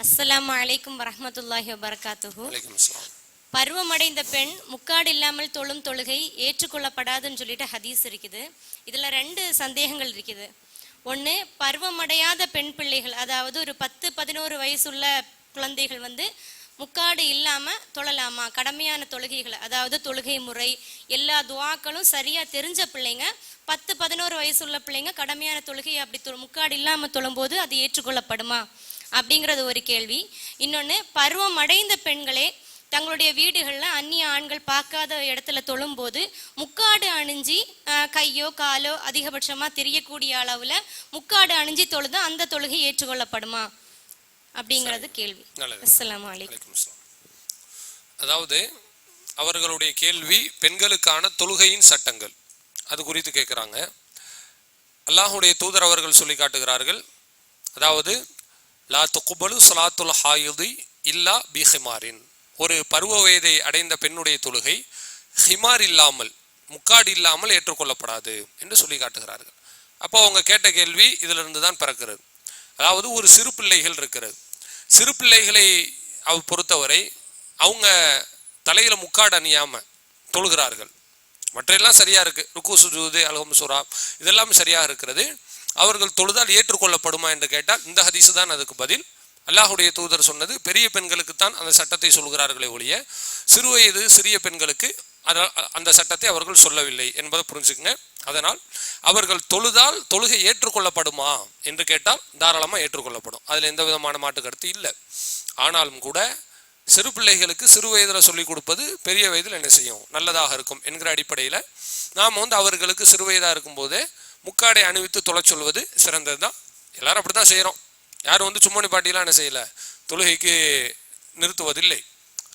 அஸ்ஸலாமு அலைக்கும் வரஹ்மத்துல்லாஹி வபரகாத்துஹு. பருவமடைந்த பெண் முக்காடு இல்லாமல் தொழும் தொழுகை ஏற்றுக்கொள்ளப்படாதுன்னு சொல்லிட்டு ஹதீஸ் இருக்குது. இதுல ரெண்டு சந்தேகங்கள் இருக்குது. ஒன்று பருவமடையாத பெண் பிள்ளைகள் அதாவது ஒரு பத்து பதினோரு வயசுள்ள குழந்தைகள் வந்து முக்காடு இல்லாம தொழலாமா? கடமையான தொழுகைகள் அதாவது தொழுகை முறை எல்லா துவாக்களும் சரியா தெரிஞ்ச பிள்ளைங்க பத்து பதினோரு வயசுள்ள பிள்ளைங்க கடமையான தொழுகை அப்படி தொழு- முக்காடு இல்லாம தொழும்போது அது ஏற்றுக்கொள்ளப்படுமா? அப்படிங்கிறது ஒரு கேள்வி. இன்னொன்று பருவம் அடைந்த பெண்களே தங்களுடைய வீடுகளில் அந்நிய ஆண்கள் பார்க்காத இடத்துல தொழும்போது முக்காடு அணிஞ்சி கையோ காலோ அதிகபட்சமாக தெரியக்கூடிய அளவில் முக்காடு அணிஞ்சி தொழுது அந்த தொழுகை ஏற்றுக்கொள்ளப்படுமா? அப்படிங்கிறது கேள்வி. அலைக்கும். வலைக்கம் அதாவது அவர்களுடைய கேள்வி பெண்களுக்கான தொழுகையின் சட்டங்கள். அது குறித்து கேட்குறாங்க அல்லாஹுடைய தூதர் அவர்கள் சொல்லி காட்டுகிறார்கள். அதாவது லா துக்குபலு சலாத்துல் ஹாயுதி இல்லா பி ஹிமாரின் ஒரு பருவ வயதை அடைந்த பெண்ணுடைய தொழுகை ஹிமார் இல்லாமல் முக்காடு இல்லாமல் ஏற்றுக்கொள்ளப்படாது என்று சொல்லி காட்டுகிறார்கள். அப்போ அவங்க கேட்ட கேள்வி இதிலிருந்து தான் பிறக்கிறது. அதாவது ஒரு சிறு பிள்ளைகள் இருக்கிறது. சிறு பிள்ளைகளை அவ பொறுத்தவரை அவங்க தலையில் முக்காடு அணியாமல் தொழுகிறார்கள். மற்றையெல்லாம் சரியாக இருக்குது ருக்கு சுஜூது அலகம் சுரா இதெல்லாம் சரியாக இருக்கிறது. அவர்கள் தொழுதால் ஏற்றுக்கொள்ளப்படுமா என்று கேட்டால் இந்த ஹதீஸ் தான் அதுக்கு பதில். அல்லாஹுடைய தூதர் சொன்னது பெரிய பெண்களுக்கு தான் அந்த சட்டத்தை சொல்கிறார்களே ஒழிய சிறு வயது சிறிய பெண்களுக்கு அந்த சட்டத்தை அவர்கள் சொல்லவில்லை என்பதை புரிஞ்சுக்கங்க. அதனால் அவர்கள் தொழுதால் தொழுகை ஏற்றுக்கொள்ளப்படுமா என்று கேட்டால் தாராளமாக ஏற்றுக்கொள்ளப்படும். அதில் எந்த விதமான மாட்டு கருத்து இல்லை. ஆனாலும் கூட சிறு பிள்ளைகளுக்கு சிறு வயதில் சொல்லிக் கொடுப்பது பெரிய வயதில் என்ன செய்யும்? நல்லதாக இருக்கும் என்கிற அடிப்படையில் நாம் வந்து அவர்களுக்கு சிறு வயதாக இருக்கும்போதே முக்காடை அணிவித்து தொலை சொல்வது சிறந்தது தான் எல்லாரும் அப்படி தான் செய்கிறோம் யாரும் வந்து சும்மணி பாட்டிலாம் என்ன செய்யலை. தொழுகைக்கு நிறுத்துவதில்லை.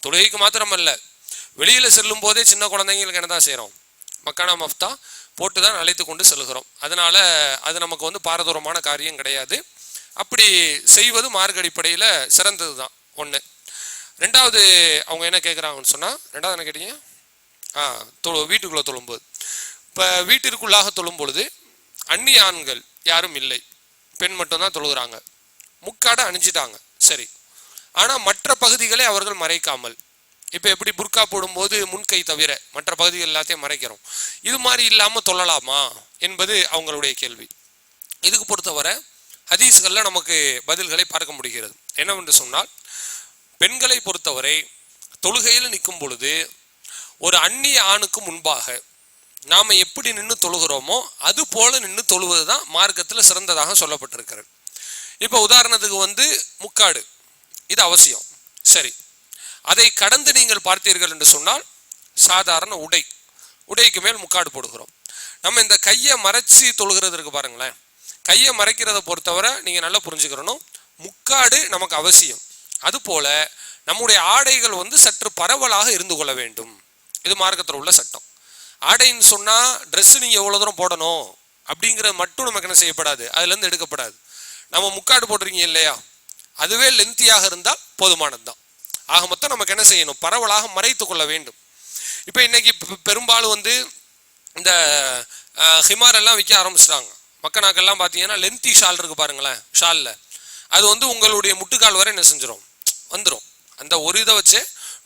தொழுகைக்கு மாத்திரமல்ல. வெளியில் செல்லும் போதே சின்ன குழந்தைங்களுக்கு என்ன தான் செய்கிறோம் மக்கானா மஃப்தா போட்டு தான் அழைத்து கொண்டு செல்கிறோம். அதனால் அது நமக்கு வந்து பாரதூரமான காரியம் கிடையாது. அப்படி செய்வது மார்க் அடிப்படையில் சிறந்தது தான் ஒன்று ரெண்டாவது அவங்க என்ன கேட்குறாங்கன்னு சொன்னால் ரெண்டாவது என்ன கேட்டீங்க? ஆ தொழு வீட்டுக்குள்ளே தொழும்போது. இப்போ வீட்டிற்குள்ளாக தொழும் பொழுது அந்நிய ஆண்கள் யாரும் இல்லை. பெண் மட்டும்தான் தொழுகிறாங்க. முக்காடை அணிஞ்சிட்டாங்க. சரி. ஆனால் மற்ற பகுதிகளை அவர்கள் மறைக்காமல். இப்போ எப்படி புர்கா போடும்போது முன்கை தவிர மற்ற பகுதிகள் எல்லாத்தையும் மறைக்கிறோம். இது மாதிரி இல்லாமல் தொழலாமா என்பது அவங்களுடைய கேள்வி. இதுக்கு பொறுத்தவரை ஹதீஸ்களில் நமக்கு பதில்களை பார்க்க முடிகிறது. என்னவென்று சொன்னால் பெண்களை பொறுத்தவரை தொழுகையில் நிற்கும் பொழுது ஒரு அந்நிய ஆணுக்கு முன்பாக நாம் எப்படி நின்று தொழுகிறோமோ அது போல நின்று தொழுவது தான் மார்க்கத்தில் சிறந்ததாக சொல்லப்பட்டிருக்கிறது. இப்போ உதாரணத்துக்கு வந்து முக்காடு. இது அவசியம். சரி. அதை கடந்து நீங்கள் பார்த்தீர்கள் என்று சொன்னால் சாதாரண உடை. உடைக்கு மேல் முக்காடு போடுகிறோம். நம்ம இந்த கையை மறைச்சி தொழுகிறது இருக்கு பாருங்களேன். கையை மறைக்கிறத பொறுத்தவரை நீங்கள் நல்லா புரிஞ்சுக்கிறணும். முக்காடு நமக்கு அவசியம். அதுபோல நம்முடைய ஆடைகள் வந்து சற்று பரவலாக இருந்து கொள்ள வேண்டும். இது மார்க்கத்தில் உள்ள சட்டம். ஆடைன்னு சொன்னால் ட்ரெஸ்ஸு நீங்கள் எவ்வளோ தூரம் போடணும் அப்படிங்கிறது மட்டும் நமக்கு என்ன செய்யப்படாது. அதுலேருந்து எடுக்கப்படாது. நம்ம முக்காடு போட்டிருக்கீங்க இல்லையா? அதுவே லென்த்தியாக இருந்தால் போதுமானது தான் ஆக மொத்தம் நமக்கு என்ன செய்யணும்? பரவலாக மறைத்து கொள்ள வேண்டும். இப்போ இன்னைக்கு பெரும்பாலும் வந்து இந்த ஹிமார் எல்லாம் விற்க ஆரம்பிச்சிட்டாங்க. மக்கனாக்கெல்லாம் பார்த்தீங்கன்னா லென்த்தி ஷால் இருக்குது பாருங்களேன் ஷாலில். அது வந்து உங்களுடைய முட்டுக்கால் வரை என்ன செஞ்சிடும் வந்துடும் அந்த ஒரு இதை வச்சு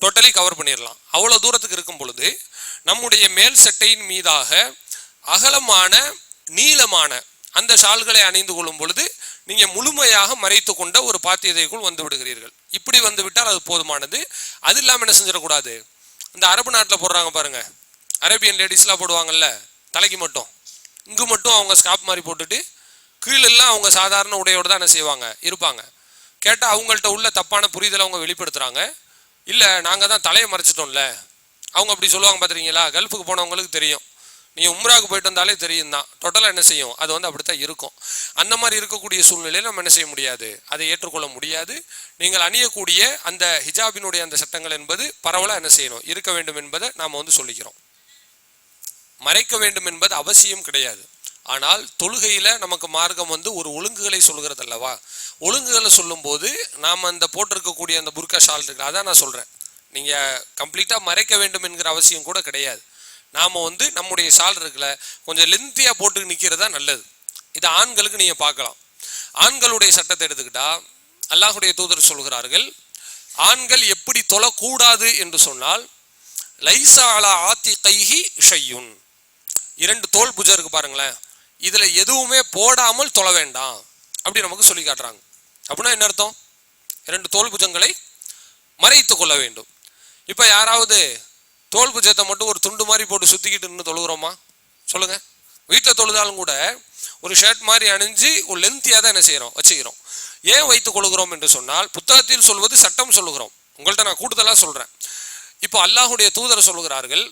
டோட்டலி கவர் பண்ணிடலாம் அவ்வளோ தூரத்துக்கு இருக்கும் பொழுது நம்முடைய மேல் சட்டையின் மீதாக அகலமான நீளமான அந்த ஷால்களை அணிந்து கொள்ளும் பொழுது நீங்கள் முழுமையாக மறைத்து கொண்ட ஒரு பாத்தியதைக்குள் வந்து விடுகிறீர்கள். இப்படி வந்து விட்டால் அது போதுமானது. அது இல்லாமல் என்ன செஞ்சிடக்கூடாது? இந்த அரபு நாட்டில் போடுறாங்க பாருங்க. அரேபியன் லேடிஸ்லாம் போடுவாங்கல்ல தலைக்கு மட்டும். இங்கு மட்டும் அவங்க ஸ்காப் மாதிரி போட்டுட்டு கீழெல்லாம் அவங்க சாதாரண உடையோடு தான் என்ன செய்வாங்க? இருப்பாங்க. கேட்டால் அவங்கள்ட்ட உள்ள தப்பான புரிதலை அவங்க வெளிப்படுத்துகிறாங்க இல்லை நாங்கள் தான் தலையை மறைச்சிட்டோம்ல. அவங்க அப்படி சொல்லுவாங்க பார்த்துருக்கீங்களா கல்ஃபுக்கு போனவங்களுக்கு தெரியும். நீங்கள் உம்ராவுக்கு போயிட்டு வந்தாலே தெரியும் தான் டோட்டலாக என்ன செய்யும்? அது வந்து அப்படித்தான் இருக்கும். அந்த மாதிரி இருக்கக்கூடிய சூழ்நிலையில் நம்ம என்ன செய்ய முடியாது? அதை ஏற்றுக்கொள்ள முடியாது. நீங்கள் அணியக்கூடிய அந்த ஹிஜாபினுடைய அந்த சட்டங்கள் என்பது பரவலாக என்ன செய்யணும்? இருக்க வேண்டும் என்பதை நாம் வந்து சொல்லிக்கிறோம். மறைக்க வேண்டும் என்பது அவசியம் கிடையாது. ஆனால் தொழுகையில் நமக்கு மார்க்கம் வந்து ஒரு ஒழுங்குகளை சொல்கிறது அல்லவா ஒழுங்குகளை சொல்லும்போது நாம் அந்த போட்டிருக்கக்கூடிய அந்த புர்கா ஷால் இருக்கு அதான் நான் சொல்கிறேன் நீங்கள் கம்ப்ளீட்டாக மறைக்க வேண்டும் என்கிற அவசியம் கூட கிடையாது. நாம் வந்து நம்முடைய ஷால் இருக்குல்ல கொஞ்சம் லென்த்தியாக போட்டு நிக்கிறதா நல்லது. இது ஆண்களுக்கு நீங்கள் பார்க்கலாம். ஆண்களுடைய சட்டத்தை எடுத்துக்கிட்டால் அல்லாஹுடைய தூதர் சொல்கிறார்கள் ஆண்கள் எப்படி தொழக்கூடாது என்று சொன்னால் லைசா அலா ஆத்தி கைஹி ஷையுன். இரண்டு தோல் புஜம் இருக்கு பாருங்களேன். இதில் எதுவுமே போடாமல் தொழ வேண்டாம். அப்படி நமக்கு சொல்லி காட்டுறாங்க. அப்படின்னா என்ன அர்த்தம்? இரண்டு தோல் புஜங்களை மறைத்து கொள்ள வேண்டும். இப்ப யாராவது தோல் புஜத்தை மட்டும் ஒரு துண்டு மாதிரி போட்டு சுத்திக்கிட்டு நின்று தொழுகிறோமா? சொல்லுங்க. வீட்டில் தொழுதாலும் கூட ஒரு ஷர்ட் மாதிரி அணிஞ்சு ஒரு லென்த்தியாக தான் என்ன செய்கிறோம் வச்சுக்கிறோம். ஏன் வைத்துக் கொள்கிறோம் என்று சொன்னால் புத்தகத்தில் சொல்வது சட்டம் சொல்லுகிறோம். உங்கள்கிட்ட நான் கூடுதலாக சொல்கிறேன் இப்போ அல்லாஹுடைய தூதர் சொல்லுகிறார்கள்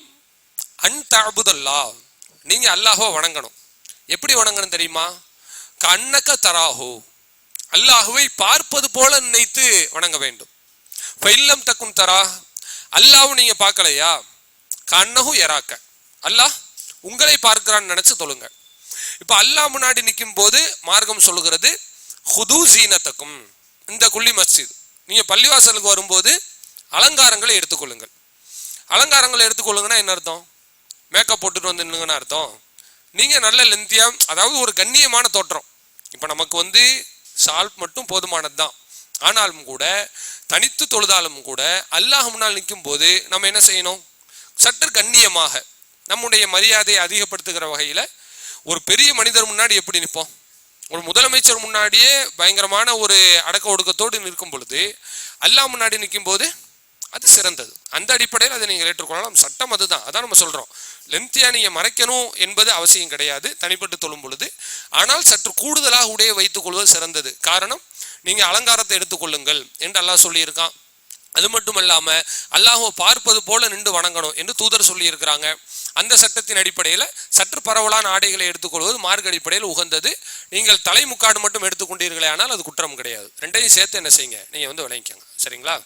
அன் தாபுதல்லா நீங்கள் அல்லாஹுவை வணங்கணும். எப்படி வணங்கணும் தெரியுமா? கண்ணக்க தராஹு. அல்லாஹுவை பார்ப்பது போல நினைத்து வணங்க வேண்டும். இல்லம் தக்கும் தரா. அல்லாஹ்வும் நீங்க பார்க்கலையா? கண்ணஹு எராக்க. அல்லாஹ் உங்களை பார்க்கிறான்னு நினைச்சு தொழுங்க. இப்ப அல்லாஹ் முன்னாடி நிற்கும் போது மார்க்கம் சொல்லுகிறது ஹுது சீனத்தக்கும் இந்த குள்ளி மஸ்ஜித். நீங்க பள்ளிவாசலுக்கு வரும்போது அலங்காரங்களை எடுத்துக்கொள்ளுங்கள். அலங்காரங்களை எடுத்துக்கொள்ளுங்கன்னா என்ன அர்த்தம்? மேக்கப் போட்டுட்டு வந்து நின்னுங்கன்னா அர்த்தம். நீங்க நல்ல லென்த்தியா அதாவது ஒரு கண்ணியமான தோற்றம். இப்ப நமக்கு வந்து சால்ப் மட்டும் போதுமானது தான் ஆனாலும் கூட தனித்து தொழுதாலும் கூட அல்லாஹ் முன்னால் நிற்கும் போது நம்ம என்ன செய்யணும்? சற்று கண்ணியமாக நம்முடைய மரியாதையை அதிகப்படுத்துகிற வகையில் ஒரு பெரிய மனிதர் முன்னாடி எப்படி நிற்போம்? ஒரு முதலமைச்சர் முன்னாடியே பயங்கரமான ஒரு அடக்க ஒடுக்கத்தோடு நிற்கும் பொழுது அல்லாஹ் முன்னாடி நிற்கும் போது அது சிறந்தது. அந்த அடிப்படையில் அதை நீங்கள் ஏற்றுக்கொள்ளலாம். சட்டம் அதுதான். அதான் நம்ம சொல்கிறோம் லென்த்தியாக நீங்கள் மறைக்கணும் என்பது அவசியம் கிடையாது. தனிப்பட்டு தொழும் பொழுது. ஆனால் சற்று கூடுதலாக உடைய வைத்துக் கொள்வது சிறந்தது. காரணம் நீங்கள் அலங்காரத்தை எடுத்துக்கொள்ளுங்கள் என்று அல்லாஹ் சொல்லியிருக்கான். அது மட்டும் இல்லாமல் அல்லாஹ்வை பார்ப்பது போல நின்று வணங்கணும் என்று தூதர் சொல்லியிருக்கிறாங்க. அந்த சட்டத்தின் அடிப்படையில் சற்று பரவலான ஆடைகளை எடுத்துக்கொள்வது மார்க் அடிப்படையில் உகந்தது. நீங்கள் தலைமுக்காடு மட்டும் எடுத்துக்கொண்டீர்களே ஆனால் அது குற்றம் கிடையாது. ரெண்டையும் சேர்த்து என்ன செய்யுங்க? நீங்கள் வந்து விளங்கிக்கோங்க. சரிங்களா?